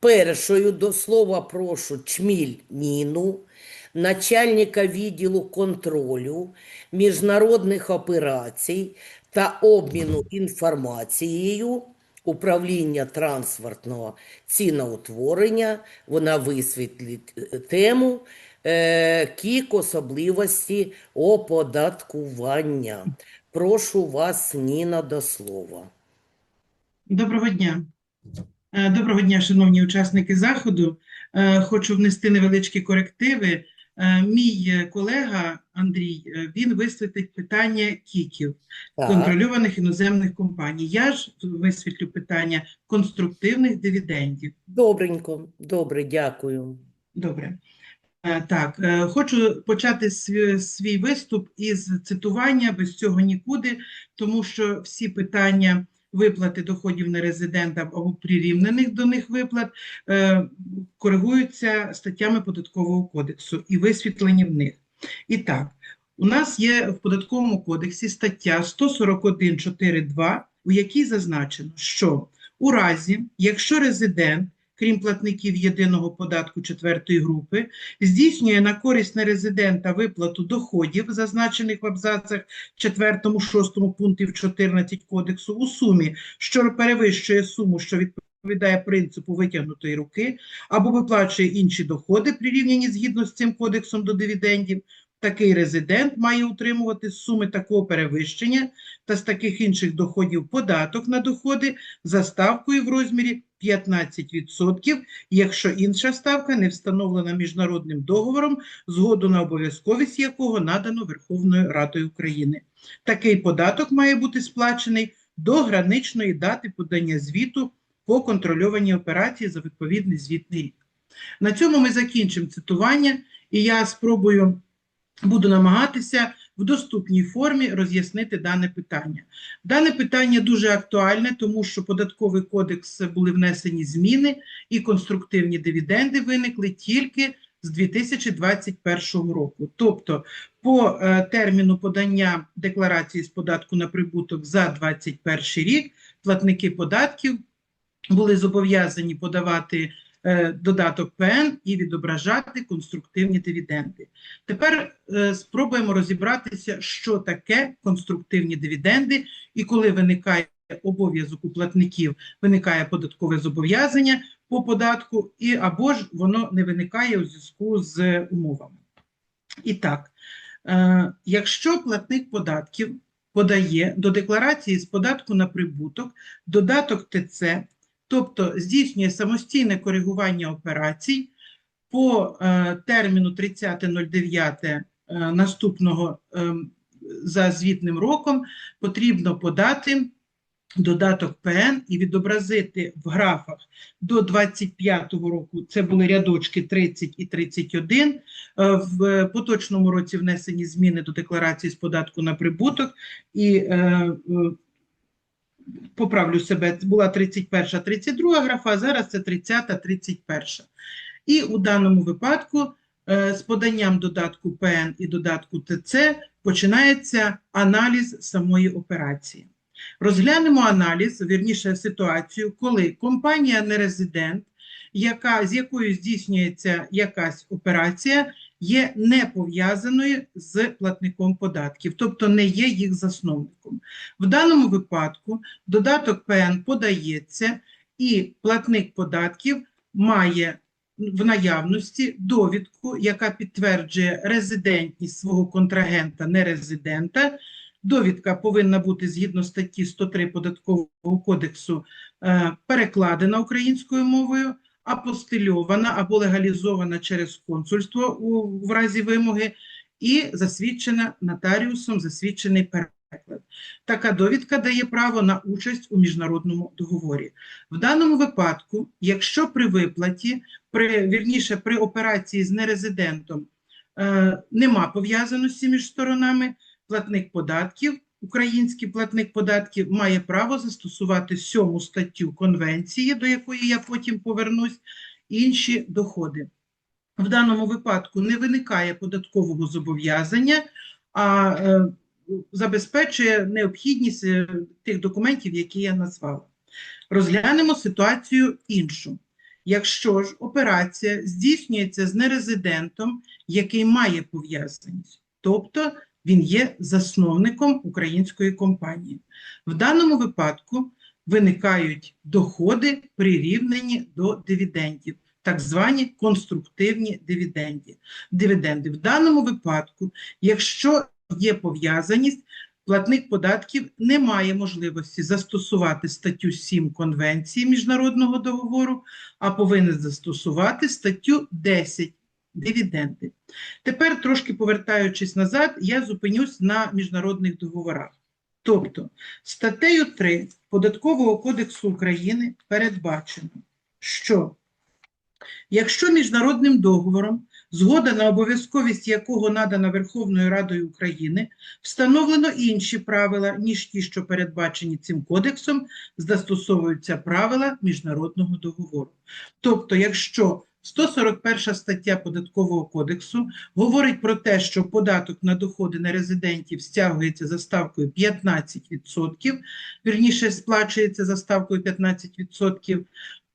Першою до слова прошу Чміль Ніну, начальника відділу контролю міжнародних операцій та обміну інформацією управління транспортного ціноутворення. Вона висвітлить е, тему е, КІК особливості оподаткування. Прошу вас, Ніна, до слова. Доброго дня. Е, Доброго дня, шановні учасники заходу. Е, Хочу внести невеличкі корективи. Е, Мій колега Андрій, він висвітлить питання кіків, Так. контрольованих іноземних компаній. Я ж висвітлю питання конструктивних дивідендів. Добренько, добре, дякую. Добре. Так, хочу почати свій виступ із цитування, без цього нікуди, тому що всі питання виплати доходів нерезидента або прирівнених до них виплат е, коригуються статтями Податкового кодексу і висвітлені в них. І так, у нас є в Податковому кодексі стаття 141.4.2, у якій зазначено, що у разі, якщо резидент крім платників єдиного податку четвертої групи, здійснює на користь нерезидента виплату доходів, зазначених в абзацах 4, 6 пунктів 14 кодексу, у сумі, що перевищує суму, що відповідає принципу витягнутої руки, або виплачує інші доходи, прирівняні згідно з цим кодексом до дивідендів, такий резидент має утримувати з суми такого перевищення та з таких інших доходів податок на доходи за ставкою в розмірі 15%, якщо інша ставка не встановлена міжнародним договором, згоду на обов'язковість якого надано Верховною Радою України. Такий податок має бути сплачений до граничної дати подання звіту по контрольованій операції за відповідний звітний рік. На цьому ми закінчимо цитування, і я спробую буду намагатися в доступній формі роз'яснити дане питання. Дане питання дуже актуальне, тому що податковий кодекс були внесені зміни, і конструктивні дивіденди виникли тільки з 2021 року. Тобто, по е, терміну подання декларації з податку на прибуток за 2021 рік платники податків були зобов'язані подавати додаток ПН і відображати конструктивні дивіденди. Тепер е, спробуємо розібратися, що таке конструктивні дивіденди і коли виникає обов'язок у платників, виникає податкове зобов'язання по податку, і або ж воно не виникає у зв'язку з умовами. І так, е, якщо платник податків подає до декларації з податку на прибуток додаток ТЦ, тобто здійснює самостійне коригування операцій по е, терміну 30.09 е, наступного е, за звітним роком, потрібно подати додаток ПН і відобразити в графах. До 25-го року, це були рядочки 30 і 31, е, в поточному році внесені зміни до декларації з податку на прибуток і поправлю себе, була 31, 32 графа, зараз це 30, 31. І у даному випадку е, з поданням додатку ПН і додатку ТЦ починається аналіз самої операції. Розглянемо аналіз, вірніше ситуацію, коли компанія нерезидент, яка, з якою здійснюється якась операція, є не пов'язаною з платником податків, тобто не є їх засновником. В даному випадку додаток ПН подається, і платник податків має в наявності довідку, яка підтверджує резидентність свого контрагента нерезидента. Довідка повинна бути згідно статті 103 Податкового кодексу е, перекладена українською мовою, апостильована або легалізована через консульство у, в разі вимоги і засвідчена нотаріусом, засвідчений переклад. Така довідка дає право на участь у міжнародному договорі. В даному випадку, якщо при виплаті, при, вірніше, при операції з нерезидентом е, нема пов'язаності між сторонами, платник податків, український платник податків має право застосувати сьому статтю конвенції, до якої я потім повернусь, інші доходи. В даному випадку не виникає податкового зобов'язання, а е, забезпечує необхідність е, тих документів, які я назвала. Розглянемо ситуацію іншу. якщо ж операція здійснюється з нерезидентом, який має пов'язаність, тобто він є засновником української компанії. В даному випадку виникають доходи, прирівнені до дивідендів, так звані конструктивні дивіденди. дивіденди. В даному випадку, якщо є пов'язаність, платник податків не має можливості застосувати статтю 7 Конвенції міжнародного договору, а повинен застосувати статтю 10 дивіденди. Тепер, трошки повертаючись назад, я зупинюсь на міжнародних договорах. Тобто, статтею 3 Податкового кодексу України передбачено, що якщо міжнародним договором, згода на обов'язковість якого надана Верховною Радою України, встановлено інші правила, ніж ті, що передбачені цим кодексом, застосовуються правила міжнародного договору. Тобто, якщо 141 стаття Податкового кодексу говорить про те, що податок на доходи нерезидентів стягується за ставкою 15%, вірніше сплачується за ставкою 15%,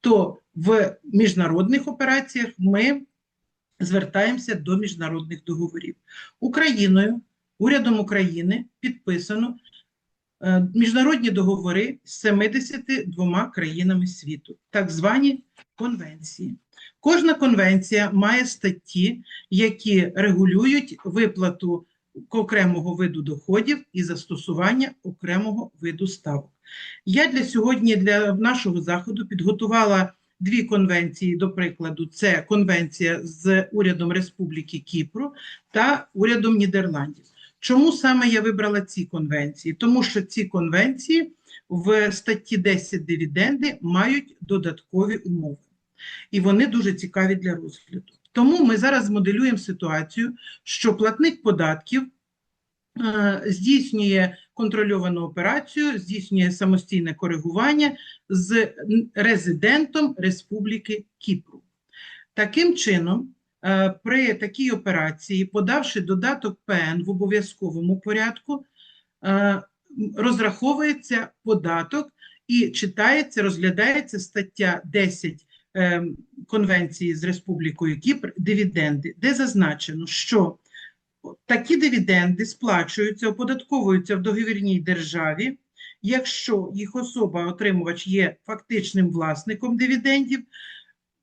то в міжнародних операціях ми звертаємося до міжнародних договорів. Україною, урядом України підписано е, міжнародні договори з 72 країнами світу, так звані конвенції. Кожна конвенція має статті, які регулюють виплату окремого виду доходів і застосування окремого виду ставок. Я для сьогодні, для нашого заходу, підготувала дві конвенції, до прикладу, це конвенція з урядом Республіки Кіпру та урядом Нідерландів. Чому саме я вибрала ці конвенції? Тому що ці конвенції в статті 10 дивіденди мають додаткові умови і вони дуже цікаві для розгляду. Тому ми зараз змоделюємо ситуацію, що платник податків е, здійснює контрольовану операцію, здійснює самостійне коригування з резидентом Республіки Кіпру. Таким чином, е, при такій операції, подавши додаток ПН в обов'язковому порядку, е, розраховується податок і читається, розглядається стаття 10 ем, Конвенції з Республікою Кіпр дивіденди, де зазначено, що такі дивіденди сплачуються, оподатковуються в договірній державі, якщо їх особа, отримувач, є фактичним власником дивідендів,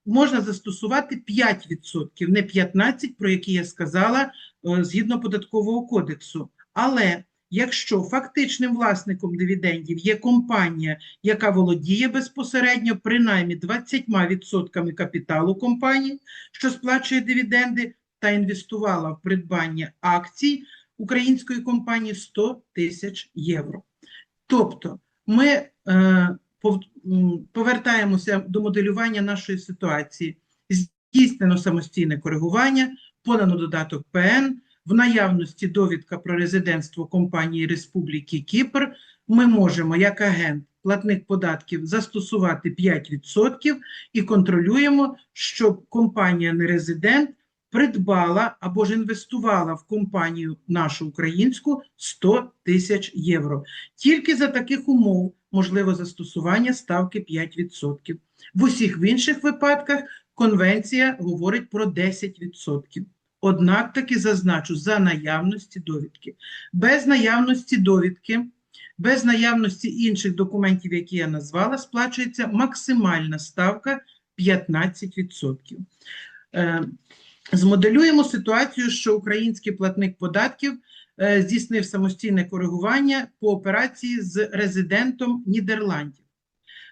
можна застосувати 5%, не 15%, про які я сказала, е, згідно податкового кодексу. Але якщо фактичним власником дивідендів є компанія, яка володіє безпосередньо принаймні 20% капіталу компанії, що сплачує дивіденди, та інвестувала в придбання акцій української компанії 100 тисяч євро. Тобто ми е, пов- повертаємося до моделювання нашої ситуації. Здійснено самостійне коригування, подано додаток ПН, в наявності довідка про резидентство компанії Республіки Кіпр, ми можемо як агент, платник податків, застосувати 5% і контролюємо, щоб компанія нерезидент придбала або ж інвестувала в компанію нашу українську 100 тисяч євро. Тільки за таких умов можливо застосування ставки 5%. В усіх інших випадках конвенція говорить про 10%. Однак таки зазначу за наявності довідки. Без наявності довідки, без наявності інших документів, які я назвала, сплачується максимальна ставка 15%. Е, Змоделюємо ситуацію, що український платник податків е, здійснив самостійне коригування по операції з резидентом Нідерландів.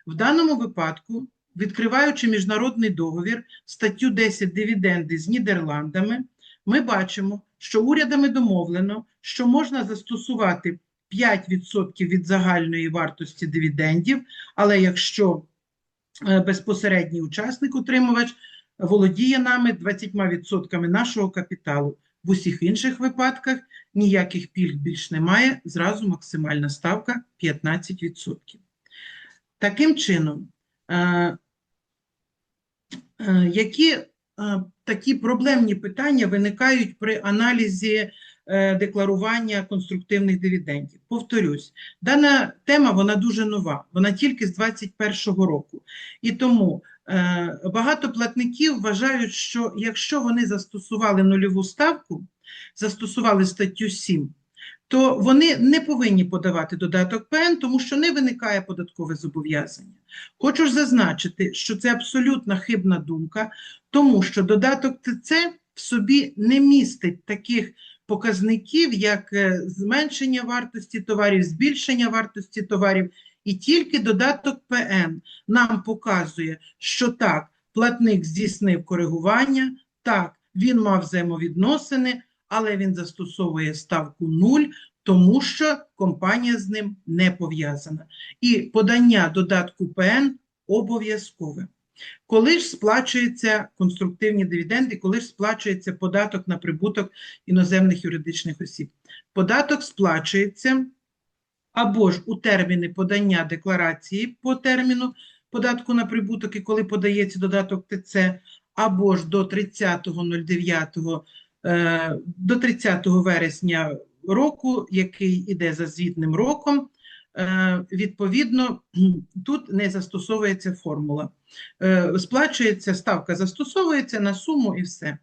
В даному випадку, відкриваючи міжнародний договір, статтю 10 дивіденди з Нідерландами, ми бачимо, що урядами домовлено, що можна застосувати 5% від загальної вартості дивідендів, але якщо е, безпосередній учасник, утримувач, володіє нами 20% нашого капіталу. В усіх інших випадках ніяких пільг більш немає, зразу максимальна ставка 15%. Таким чином, е, е, які такі проблемні питання виникають при аналізі е, декларування конструктивних дивідендів? Повторюсь, дана тема вона дуже нова, вона тільки з 2021 року. І тому Е, Багато платників вважають, що якщо вони застосували нульову ставку, застосували статтю 7, то вони не повинні подавати додаток ПН, тому що не виникає податкове зобов'язання. Хочу ж зазначити, що це абсолютно хибна думка, тому що додаток ТЦ в собі не містить таких показників, як е, зменшення вартості товарів, збільшення вартості товарів, і тільки додаток ПН нам показує, що так, платник здійснив коригування, так, він мав взаємовідносини, але він застосовує ставку 0, тому що компанія з ним не пов'язана. І подання додатку ПН обов'язкове. Коли ж сплачуються конструктивні дивіденди, коли ж сплачується податок на прибуток іноземних юридичних осіб? Податок сплачується або ж у терміни подання декларації по терміну податку на прибуток, і коли подається додаток ТЦ, або ж до 30.09, е, до 30 вересня року, який іде за звітним роком, е, відповідно, тут не застосовується формула. Е, Сплачується ставка, застосовується на суму і все.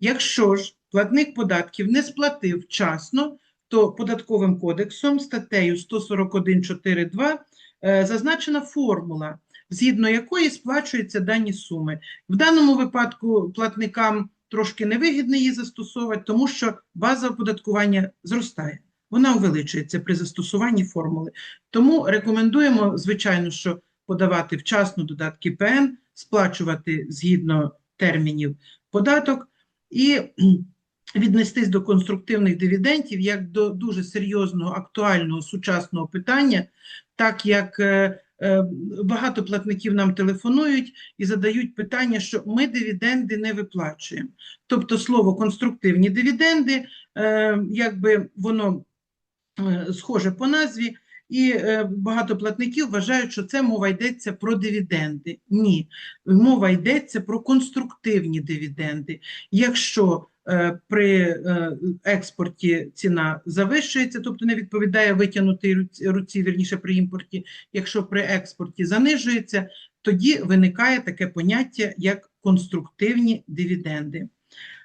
Якщо ж платник податків не сплатив вчасно, то податковим кодексом статтею 141.4.2 е, зазначена формула, згідно якої сплачуються дані суми. В даному випадку платникам трошки невигідно її застосовувати, тому що база оподаткування зростає. Вона увеличується при застосуванні формули. Тому рекомендуємо, звичайно, що подавати вчасно додатки ПН, сплачувати згідно термінів податок і віднестись до конструктивних дивідендів як до дуже серйозного, актуального, сучасного питання, так як е, багато платників нам телефонують і задають питання, що ми дивіденди не виплачуємо. Тобто слово конструктивні дивіденди, е, якби воно е, схоже по назві, і е, багато платників вважають, що це мова йдеться про дивіденди. Ні, мова йдеться про конструктивні дивіденди. Якщо е, при е, експорті ціна завищується, тобто не відповідає витягнутій руці, вірніше при імпорті, якщо при експорті занижується, тоді виникає таке поняття, як конструктивні дивіденди.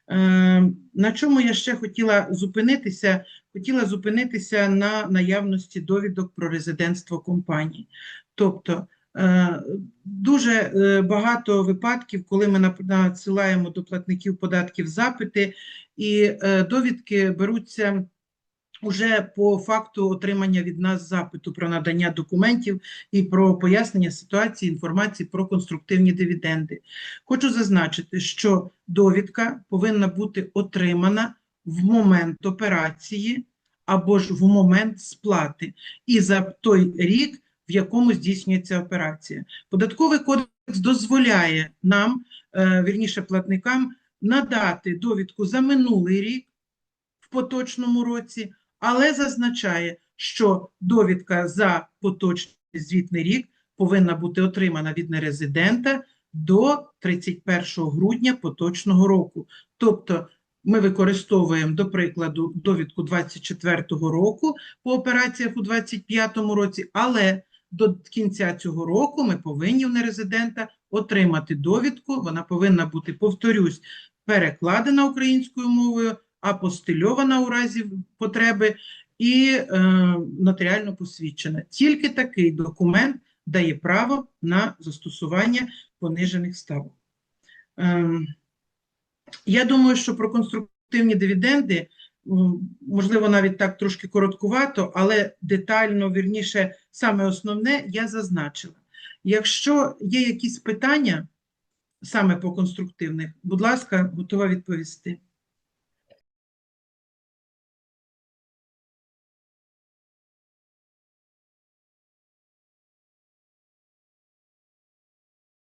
Е, На чому я ще хотіла зупинитися? Хотіла зупинитися на наявності довідок про резидентство компанії. Тобто е, дуже е, багато випадків, коли ми надсилаємо до платників податків запити, і е, довідки беруться уже по факту отримання від нас запиту про надання документів і про пояснення ситуації, інформації про конструктивні дивіденди. Хочу зазначити, що довідка повинна бути отримана в момент операції або ж в момент сплати і за той рік, в якому здійснюється операція. Податковий кодекс дозволяє нам, е, вірніше платникам, надати довідку за минулий рік в поточному році, але зазначає, що довідка за поточний звітний рік повинна бути отримана від нерезидента до 31 грудня поточного року. Тобто ми використовуємо, до прикладу, довідку 24 року по операціях у 25 році, але до кінця цього року ми повинні в нерезидента отримати довідку. Вона повинна бути, повторюсь, перекладена українською мовою, апостильована у разі потреби і е, нотаріально посвідчена. Тільки такий документ дає право на застосування понижених ставок. Ем, я думаю, що про конструктивні дивіденди, можливо, навіть так трошки короткувато, але детально, вірніше, саме основне я зазначила. Якщо є якісь питання саме по конструктивних, будь ласка, готова відповісти.